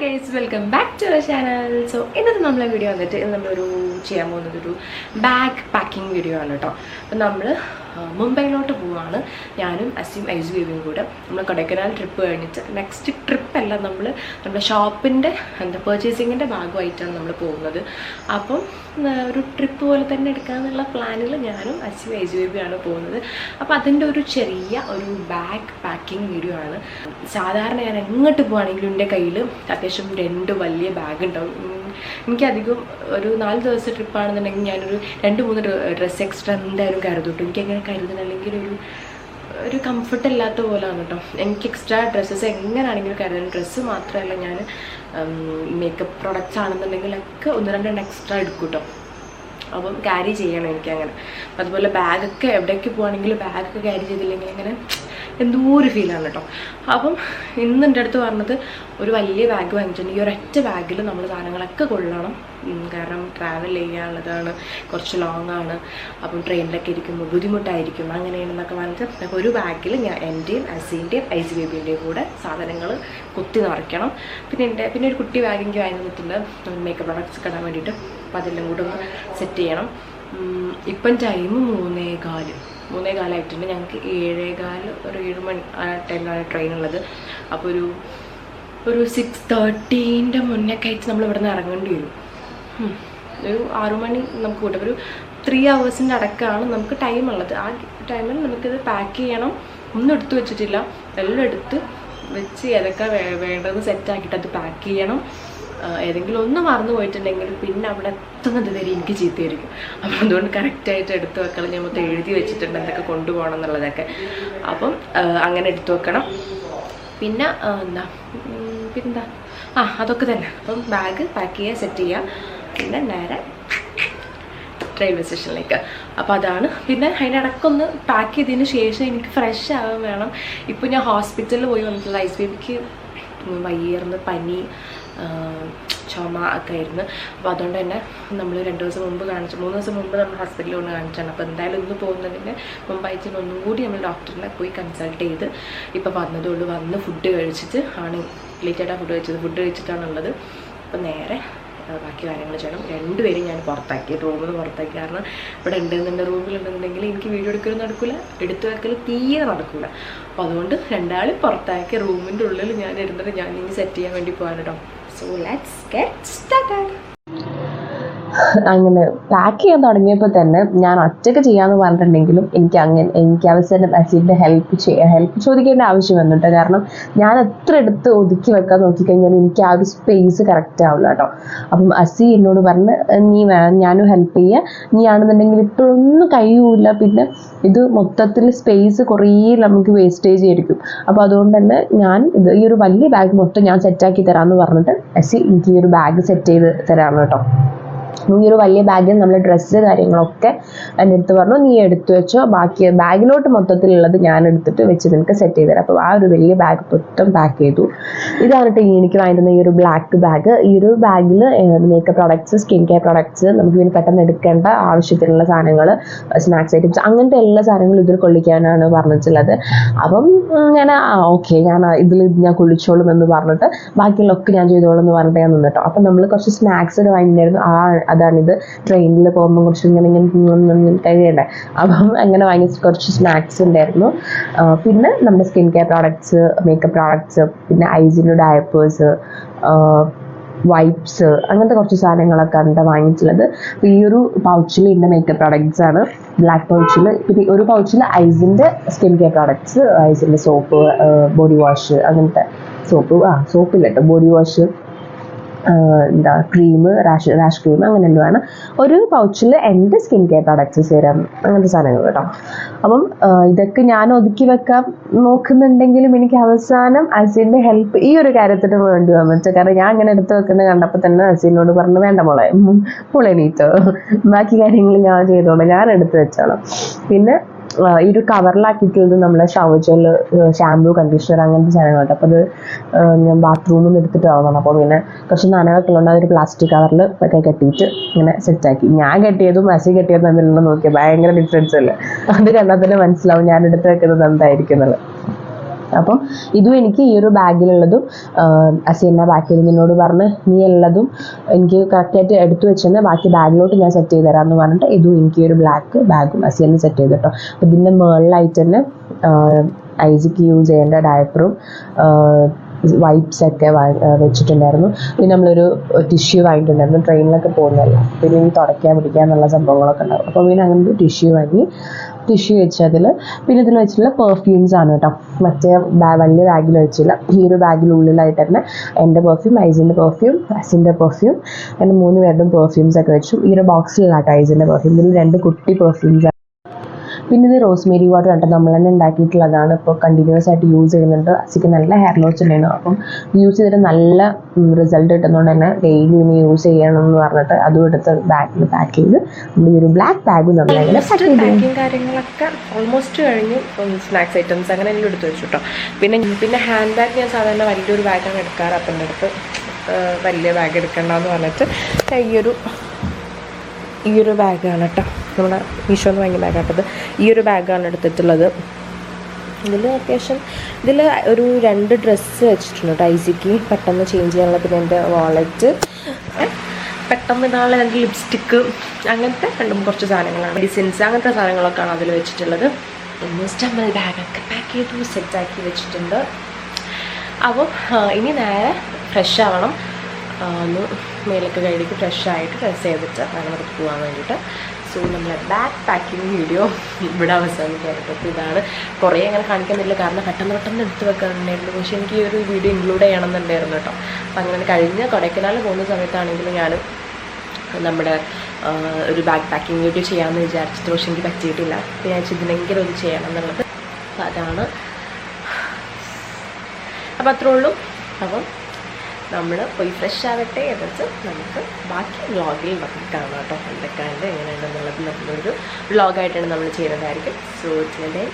Guys welcome back to our channel so ഇന്നത്തെ നമ്മളെ video വന്നിട്ട് ഇന്ന് നമ്മളൊരു ചെയ്യാൻ പോകുന്നത് ഒരു ബാഗ് പാക്കിംഗ് വീഡിയോ ആണ് കേട്ടോ അപ്പം നമ്മൾ മുംബൈയിലോട്ട് പോവാണ്. ഞാനും അസീം ഐസ് ബേബിയും കൂടെ. നമ്മൾ കൊടൈക്കനാൽ ട്രിപ്പ് കഴിഞ്ഞിട്ട് നെക്സ്റ്റ് ട്രിപ്പല്ല നമ്മൾ നമ്മുടെ ഷോപ്പിന്റെ എന്താ പർച്ചേസിങ്ങിന്റെ ഭാഗമായിട്ടാണ് നമ്മൾ പോകുന്നത്. അപ്പം ഒരു ട്രിപ്പ് പോലെ തന്നെ എടുക്കാമെന്നുള്ള പ്ലാനിൽ ഞാനും അച്ഛൻ എജു ബേബിയാണ് പോകുന്നത്. അപ്പോൾ അതിന്റെ ഒരു ചെറിയ ഒരു ബാഗ് പാക്കിംഗ് വീഡിയോ ആണ്. സാധാരണ ഞാൻ എങ്ങോട്ട് പോവാണെങ്കിലും എന്റെ കയ്യിൽ അത്യാവശ്യം രണ്ട് വലിയ ബാഗ് ഉണ്ടാവും. എനിക്കധികം ഒരു നാല് ദിവസത്തെ ട്രിപ്പാണെന്നുണ്ടെങ്കിൽ ഞാനൊരു രണ്ട് മൂന്ന് ഡ്രസ്സ് എക്സ്ട്രാ എന്തായാലും കരുതും എനിക്ക് എങ്ങനെ കരുതണം? ഒരു ഒരു കംഫർട്ട് ഇല്ലാത്ത പോലെയാണ് കേട്ടോ എനിക്ക് എക്സ്ട്രാ ഡ്രസ്സസ് എങ്ങനെയാണെങ്കിലും കരുതുന്നത് ഡ്രസ്സ് മാത്രമല്ല ഞാൻ മേക്കപ്പ് പ്രൊഡക്റ്റ്സ് ആണെന്നുണ്ടെങ്കിലൊക്കെ ഒന്ന് രണ്ടെണ്ണം എക്സ്ട്രാ എടുക്കും കേട്ടോ അപ്പം ക്യാരി ചെയ്യണം എനിക്കങ്ങനെ അതുപോലെ ബാഗൊക്കെ എവിടേക്ക് പോകുകയാണെങ്കിലും ബാഗൊക്കെ ക്യാരി ചെയ്തില്ലെങ്കിൽ അങ്ങനെ എന്തോ ഒരു ഫീലാണ് കേട്ടോ അപ്പം ഇന്ന് എന്റെ അടുത്ത് പറഞ്ഞത് ഒരു വലിയ ബാഗ് വാങ്ങിച്ചിട്ടുണ്ട് ഈ ഒരൊറ്റ ബാഗിൽ നമ്മൾ സാധനങ്ങളൊക്കെ കൊള്ളണം. കാരണം ട്രാവൽ ചെയ്യാനുള്ളതാണ്. കുറച്ച് ലോങ് ആണ്. അപ്പം ട്രെയിനിലൊക്കെ ഇരിക്കുമ്പോൾ ബുദ്ധിമുട്ടായിരിക്കും. അങ്ങനെയാണെന്നൊക്കെ പറഞ്ഞിട്ട് അപ്പോൾ ഒരു ബാഗിൽ ഞാൻ എന്റെയും അസീന്റെയും ഐസ് ബേബിന്റെയും കൂടെ സാധനങ്ങൾ കുത്തി നിറയ്ക്കണം. പിന്നെ എന്റെ പിന്നെ ഒരു കുട്ടി ബാഗ് വാങ്ങി നിന്നിട്ടുണ്ട് മേക്കപ്പ് പ്രൊഡക്ട്സ് കിടാൻ വേണ്ടിയിട്ട്. അപ്പോൾ അതെല്ലാം കൂടെ ഒന്ന് സെറ്റ് ചെയ്യണം. ഇപ്പം ടൈം മൂന്നേ കാൽ മൂന്നേ കാലായിട്ടുണ്ട് ഞങ്ങൾക്ക് ഏഴേകാൽ ഒരു ഏഴ് മണി ആ ടൈമിലാണ് ട്രെയിൻ ഉള്ളത്. അപ്പോൾ ഒരു ഒരു സിക്സ് തേർട്ടീന്റെ മുന്നേ കഴിച്ച് നമ്മൾ ഇവിടെ നിന്ന് ഇറങ്ങേണ്ടി വരും. ഒരു ആറു മണി നമുക്ക് കൂട്ടാം. ഒരു ത്രീ ഹവേഴ്സിന്റെ അടക്കമാണ് നമുക്ക് ടൈം ഉള്ളത്. ആ ടൈമിൽ നമുക്കിത് പാക്ക് ചെയ്യണം. ഒന്നും എടുത്തു വെച്ചിട്ടില്ല. എല്ലാം എടുത്ത് വെച്ച് ഏതൊക്കെ വേണ്ടത് സെറ്റാക്കിയിട്ട് അത് പാക്ക് ചെയ്യണം. ഏതെങ്കിലും ഒന്ന് മറന്നു പോയിട്ടുണ്ടെങ്കിൽ പിന്നെ അവിടെ എത്തുന്നത് വരെ എനിക്ക് ചീത്തയായിരിക്കും. അപ്പം അതുകൊണ്ട് കറക്റ്റായിട്ട് എടുത്തു വെക്കണം. ഞാൻ മൊത്തം എഴുതി വെച്ചിട്ടുണ്ട് എന്തൊക്കെ കൊണ്ടുപോകണം എന്നുള്ളതൊക്കെ. അപ്പം അങ്ങനെ എടുത്തു വെക്കണം. പിന്നെ എന്താ? പിന്നെന്താ? ആ അതൊക്കെ തന്നെ. അപ്പം ബാഗ് പാക്ക് ചെയ്യുക സെറ്റ് ചെയ്യുക. പിന്നെ നേരെ റെയിൽവേ സ്റ്റേഷനിലേക്ക് അപ്പോൾ അതാണ്. പിന്നെ അതിനിടയ്ക്കൊന്ന് പാക്ക് ചെയ്തതിന് ശേഷം എനിക്ക് ഫ്രഷ് ആവാൻ വേണം. ഇപ്പോൾ ഞാൻ ഹോസ്പിറ്റലിൽ പോയി വന്നിട്ടുള്ള ഐസ് ബേബിക്ക് വയ്യർന്ന് പനി ചുമ ഒക്കെ ആയിരുന്നു. അപ്പോൾ അതുകൊണ്ട് തന്നെ നമ്മൾ രണ്ട് ദിവസം മുമ്പ് കാണിച്ചു. മൂന്ന് ദിവസം മുമ്പ് നമ്മൾ ഹോസ്പിറ്റലിൽ കൊണ്ട് കാണിച്ചാണ് അപ്പോൾ എന്തായാലും ഇന്ന് പോകുന്നതിന് അയച്ചിന് ഒന്നും കൂടി നമ്മൾ ഡോക്ടറിനെ പോയി കൺസൾട്ട് ചെയ്ത് ഇപ്പോൾ വന്നതേ ഉള്ളൂ. വന്ന് ഫുഡ് കഴിച്ചിട്ട് ആണ് ലേറ്റായിട്ടാണ് ഫുഡ് കഴിച്ചത്. ഫുഡ് കഴിച്ചിട്ടാണുള്ളത്. അപ്പോൾ നേരെ ബാക്കി കാര്യങ്ങൾ ചെയ്യണം. രണ്ടുപേരും ഞാൻ പുറത്താക്കി. റൂമിൽ നിന്ന് പുറത്താക്കി. കാരണം ഇവിടെ ഉണ്ടെന്നുണ്ട് റൂമിലുണ്ടെന്നുണ്ടെങ്കിൽ എനിക്ക് വീഡിയോ എടുക്കലും നടക്കില്ല എടുത്തു വെക്കൽ തീരെ നടക്കില്ല അപ്പോൾ അതുകൊണ്ട് രണ്ടാളും പുറത്താക്കി റൂമിന്റെ ഉള്ളിൽ ഞാൻ ഇരുന്നിട്ട് ഞാൻ ഇനി സെറ്റ് ചെയ്യാൻ വേണ്ടി പോകാൻ കേട്ടോ സോ ലെറ്റ്സ് ഗെറ്റ് സ്റ്റാർട്ടഡ് അങ്ങനെ പാക്ക് ചെയ്യാൻ തുടങ്ങിയപ്പോൾ തന്നെ ഞാൻ ഒറ്റയ്ക്ക് ചെയ്യാന്ന് പറഞ്ഞിട്ടുണ്ടെങ്കിലും എനിക്ക് അങ്ങനെ എനിക്ക് അവസരം അസീന്റെ ഹെൽപ്പ് ചെയ്യാൻ ഹെൽപ്പ് ചോദിക്കേണ്ട ആവശ്യം വന്നിട്ടോ. കാരണം ഞാൻ എത്ര എടുത്ത് ഒതുക്കി വെക്കാൻ നോക്കിക്കഴിഞ്ഞാൽ എനിക്ക് ആ ഒരു സ്പേസ് കറക്റ്റ് ആവില്ല കേട്ടോ. അപ്പം അസി എന്നോട് പറഞ്ഞ് നീ വേണം ഞാനും ഹെൽപ്പ് ചെയ്യുക നീ ആണെന്നുണ്ടെങ്കിൽ ഇപ്പോഴൊന്നും കഴിയൂല. പിന്നെ ഇത് മൊത്തത്തിൽ സ്പേസ് കുറേ നമുക്ക് വേസ്റ്റേജ് ആയിരിക്കും. അപ്പോൾ അതുകൊണ്ട് തന്നെ ഞാൻ ഇത് ഈ ഒരു വലിയ ബാഗ് മൊത്തം ഞാൻ സെറ്റാക്കി തരാമെന്ന് പറഞ്ഞിട്ട് അസി എനിക്ക് ഈ ഒരു ബാഗ് സെറ്റ് ചെയ്ത് തരാമെന്ന് കേട്ടോ. ഈ ഒരു വലിയ ബാഗിൽ നമ്മൾ ഡ്രസ്സ് കാര്യങ്ങളൊക്കെ എന്റെ അടുത്ത് പറഞ്ഞു നീ എടുത്തു വെച്ചോ ബാക്കി ബാഗിലോട്ട് മൊത്തത്തിലുള്ളത് ഞാൻ എടുത്തിട്ട് വെച്ച് നിനക്ക് സെറ്റ് ചെയ്ത് തരാം. അപ്പോൾ ആ ഒരു വലിയ ബാഗ് മൊത്തം പാക്ക് ചെയ്തു. ഇതാണ് കേട്ടോ എനിക്ക് വാങ്ങിയിരുന്ന ഈ ഒരു ബ്ലാക്ക് ബാഗ് ഈ ഒരു ബാഗിൽ makeup products skin care products നമുക്ക് ഇതിന് പെട്ടെന്ന് എടുക്കേണ്ട ആവശ്യത്തിനുള്ള സാധനങ്ങൾ സ്നാക്സ് ഐറ്റംസ് അങ്ങനത്തെ എല്ലാ സാധനങ്ങളും ഇതിൽ കൊള്ളിക്കാനാണ് പറഞ്ഞിട്ടുള്ളത്. അപ്പം ഞാൻ ഓക്കെ ഞാൻ ഇതിൽ ഞാൻ കൊള്ളിച്ചോളും എന്ന് പറഞ്ഞിട്ട് ബാക്കിയുള്ളൊക്കെ ഞാൻ ചെയ്തോളും എന്ന് പറഞ്ഞിട്ട് ഞാൻ നിന്നിട്ടോ അപ്പം നമ്മൾ കുറച്ച് സ്നാക്സ് വാങ്ങിയിട്ടുണ്ടായിരുന്നു. ആ അതാണിത്. ട്രെയിനിൽ പോകുമ്പോൾ കുറച്ച് ഇങ്ങനെ ഇങ്ങനെ കഴിയണ്ടേ? അപ്പം അങ്ങനെ വാങ്ങി കുറച്ച് സ്നാക്സ് ഉണ്ടായിരുന്നു. പിന്നെ നമ്മുടെ skin care products makeup products പിന്നെ ഐസിന്റെ ഡയപ്പേഴ്സ് വൈപ്സ് അങ്ങനത്തെ കുറച്ച് സാധനങ്ങളൊക്കെ ഉണ്ട് വാങ്ങിയിട്ടുള്ളത് അപ്പോൾ ഈ ഒരു പൗച്ചിൽ ഇന്ന മേക്കപ്പ് പ്രോഡക്ട്സ് ആണ് ബ്ലാക്ക് പൗച്ചിൽ പിന്നെ ഒരു പൗച്ചിൽ ഐസിന്റെ സ്കിൻ കെയർ പ്രോഡക്ട്സ് ഐസിന്റെ സോപ്പ് ബോഡി വാഷ് അങ്ങനത്തെ സോപ്പ് ആ സോപ്പില്ല കേട്ടോ ബോഡി വാഷ് എന്താ ക്രീം റാഷ് റാഷ് ക്രീം അങ്ങനെ എന്തുവാണ് ഒരു പൗച്ചിൽ എന്റെ സ്കിൻ കെയർ പ്രോഡക്ട്സ് സീരം അങ്ങനത്തെ സാധനങ്ങൾ കേട്ടോ. അപ്പം ഇതൊക്കെ ഞാൻ ഒതുക്കി വെക്കാൻ നോക്കുന്നുണ്ടെങ്കിലും എനിക്ക് അവസാനം അസിന്റെ ഹെൽപ്പ് ഈ ഒരു കാര്യത്തിന് വേണ്ടി വന്നു വെച്ചാൽ കാരണം ഞാൻ അങ്ങനെ എടുത്ത് വെക്കുന്നത് കണ്ടപ്പോൾ തന്നെ അസിനോട് പറഞ്ഞു വേണ്ട മോളെ മോളെ നീത്തോ ബാക്കി കാര്യങ്ങൾ ഞാൻ ചെയ്തോളാം ഞാൻ എടുത്ത് വെച്ചോളാം. പിന്നെ ഈ ഒരു കവറിലാക്കിയിട്ടുള്ളത് നമ്മളെ ഷവർ ജെൽ ഷാമ്പു കണ്ടീഷണർ അങ്ങനത്തെ സാധനങ്ങൾ കേട്ടോ അപ്പോൾ അത് ഞാൻ ബാത്റൂമിൽ നിന്ന് എടുത്തിട്ട് വന്നതാണ്. അപ്പോൾ പിന്നെ കുറച്ച് നനവൊക്കെ ഉള്ളത് അതൊരു പ്ലാസ്റ്റിക് കവറിൽ ഒക്കെ കെട്ടിയിട്ട് ഇങ്ങനെ സെറ്റാക്കി ഞാൻ കെട്ടിയതും മെസ്സി കെട്ടിയതും തമ്മിലുള്ള നോക്കിയാൽ ഭയങ്കര ഡിഫറൻസ് അല്ലേ? അത് കണ്ടാൽ തന്നെ മനസ്സിലാവും ഞാൻ എടുത്ത് വെക്കുന്നത് എന്തായിരിക്കും എന്നുള്ളത്. അപ്പം ഇതും എനിക്ക് ഈ ഒരു ബാഗിലുള്ളതും അസീന ബാക്കിൽ നിന്നോട് പറഞ്ഞ് നീ ഉള്ളതും എനിക്ക് കറക്റ്റായിട്ട് എടുത്തു വെച്ചെന്ന് ബാക്കി ബാഗിലോട്ട് ഞാൻ സെറ്റ് ചെയ്ത് തരാമെന്ന് പറഞ്ഞിട്ട് ഇതും എനിക്ക് ഒരു ബ്ലാക്ക് ബാഗും അസീന സെറ്റ് ചെയ്ത് കേട്ടോ. അപ്പം ഇതിന്റെ മുകളിലായിട്ട് തന്നെ ഐസിക്ക് യൂസ് ചെയ്യേണ്ട ഡയപ്പറും വൈപ്സ് ഒക്കെ വെച്ചിട്ടുണ്ടായിരുന്നു. പിന്നെ നമ്മളൊരു ടിഷ്യൂ വാങ്ങിയിട്ടുണ്ടായിരുന്നു. ട്രെയിനിലൊക്കെ പോകുന്നതല്ല. പിന്നെ ഈ തുടയ്ക്കാൻ പിടിക്കാൻ എന്നുള്ള സംഭവങ്ങളൊക്കെ ഉണ്ടാവും. അപ്പോൾ പിന്നെ അങ്ങനെ ടിഷ്യൂ വാങ്ങി ടിഷ്യൂ വെച്ചതിൽ പിന്നെ ഇതിൽ വെച്ചിട്ടുള്ള പെർഫ്യൂംസ് ആണ് കേട്ടോ മറ്റേ വലിയ ബാഗിൽ വെച്ചില്ല ഈ ഒരു ബാഗിനുള്ളിലായിട്ട് തന്നെ എന്റെ പെർഫ്യൂം ഐസിന്റെ പെർഫ്യൂം അസിന്റെ പെർഫ്യൂം എന്റെ മൂന്ന് പേരുടെയും പെർഫ്യൂംസ് ഒക്കെ വെച്ചു. ഈ ഒരു ബോക്സിലാട്ടോ ഐസിന്റെ പെർഫ്യൂം ഇതിൽ രണ്ട് കുട്ടി പെർഫ്യൂംസ് പിന്നെ ഇത് റോസ്മേരി വാട്ടർ ആയിട്ട് നമ്മൾ തന്നെ ഉണ്ടാക്കിയിട്ടുള്ളതാണ്. ഇപ്പോൾ കണ്ടിന്യൂസ് ആയിട്ട് യൂസ് ചെയ്യുന്നുണ്ട്. അസിക്ക് നല്ല ഹെയർ ലോസ് ഉണ്ടായിരുന്നു. അപ്പം യൂസ് ചെയ്തിട്ട് നല്ല റിസൾട്ട് കിട്ടുന്നതുകൊണ്ട് തന്നെ ഡെയിലി ഇനി യൂസ് ചെയ്യണം എന്ന് പറഞ്ഞിട്ട് അതും എടുത്ത് ബാഗിൽ പാക്ക് ചെയ്ത് നമ്മൾ ഈ ഒരു ബ്ലാക്ക് ബാഗ് നമ്മളങ്ങനെ പാക്കിങ് കാര്യങ്ങളൊക്കെ ഓൾമോസ്റ്റ് കഴിഞ്ഞു. സ്നാക്സ് ഐറ്റംസ് അങ്ങനെ എല്ലാം എടുത്ത് വെച്ചു കേട്ടോ പിന്നെ പിന്നെ ഹാൻഡ് ബാഗ് ഞാൻ സാധാരണ വലിയൊരു ബാഗാണ് എടുക്കാറ്. അപ്പം എന്റെ അടുത്ത് വലിയ ബാഗ് എടുക്കണ്ടെന്ന് പറഞ്ഞിട്ട് ഈ ഒരു ഈ ഒരു ബാഗാണ് കേട്ടോ നമ്മുടെ മീഷോന്ന് വാങ്ങിയ ബാഗാട്ടത് ഈ ഒരു ബാഗാണ് എടുത്തിട്ടുള്ളത്. ഇതിൽ അത്യാവശ്യം ഇതിൽ ഒരു രണ്ട് ഡ്രസ്സ് വെച്ചിട്ടുണ്ട് കേട്ടോ ഐസിക്ക്. പെട്ടെന്ന് ചേഞ്ച് ചെയ്യാനുള്ള പിന്നെ എന്റെ വാളറ്റ് പെട്ടെന്ന് ഇടാനുള്ള രണ്ട് ലിപ്സ്റ്റിക്ക് അങ്ങനത്തെ രണ്ടും കുറച്ച് സാധനങ്ങളാണ്. മെഡിസിൻസ് അങ്ങനത്തെ സാധനങ്ങളൊക്കെയാണ് അതിൽ വെച്ചിട്ടുള്ളത്. ഓൾമോസ്റ്റ് നമ്മൾ ബാഗൊക്കെ പാക്ക് ചെയ്തു സെറ്റാക്കി വെച്ചിട്ടുണ്ട്. അപ്പോൾ ഇനി നേരെ ഫ്രഷ് ആവണം. ഒന്ന് മേലൊക്കെ കഴുകി ഫ്രഷ് ആയിട്ട് ഡ്രസ്സ് ചെയ്തിട്ട് വേണം നമുക്ക് പോകാൻ വേണ്ടിയിട്ട്. സോ നമ്മളെ ബാക്ക് പാക്കിംഗ് വീഡിയോ ഇവിടെ അവസാനിക്കാറുണ്ട്. അപ്പോൾ ഇതാണ് കുറേ അങ്ങനെ കാണിക്കുന്നില്ല കാരണം പെട്ടെന്ന് പെട്ടെന്ന് എടുത്ത് വെക്കാനുണ്ടായിരുന്നു പക്ഷേ എനിക്ക് ഈ ഒരു വീഡിയോ ഇൻക്ലൂഡ് ചെയ്യണമെന്നുണ്ടായിരുന്നു കേട്ടോ. അപ്പം അങ്ങനെ കഴിഞ്ഞ കൊടൈക്കനാൽ പോകുന്ന സമയത്താണെങ്കിലും ഞാൻ നമ്മുടെ ഒരു ബാക്ക് പാക്കിംഗ് വീഡിയോ ചെയ്യാമെന്ന് വിചാരിച്ചിട്ട് പക്ഷേ എനിക്ക് പറ്റിയിട്ടില്ല. അപ്പോൾ ഞാൻ ഇതിനെങ്കിലും ഒന്ന് ചെയ്യണം എന്നുള്ളത് അപ്പോൾ അതാണ്. അപ്പോൾ അത്രേ ഉള്ളൂ. അപ്പം നമ്മൾ പോയി ഫ്രഷ് ആവട്ടെ എന്നിട്ട് നമുക്ക് ബാക്കി വ്ളോഗിൽ നമുക്ക് കാണാം കേട്ടോ. എന്തൊക്കെയാണ് എങ്ങനെയാണെന്നുള്ളത് നമ്മളൊരു വ്ളോഗായിട്ടാണ് നമ്മൾ ചെയ്യുന്നതായിരിക്കും. So then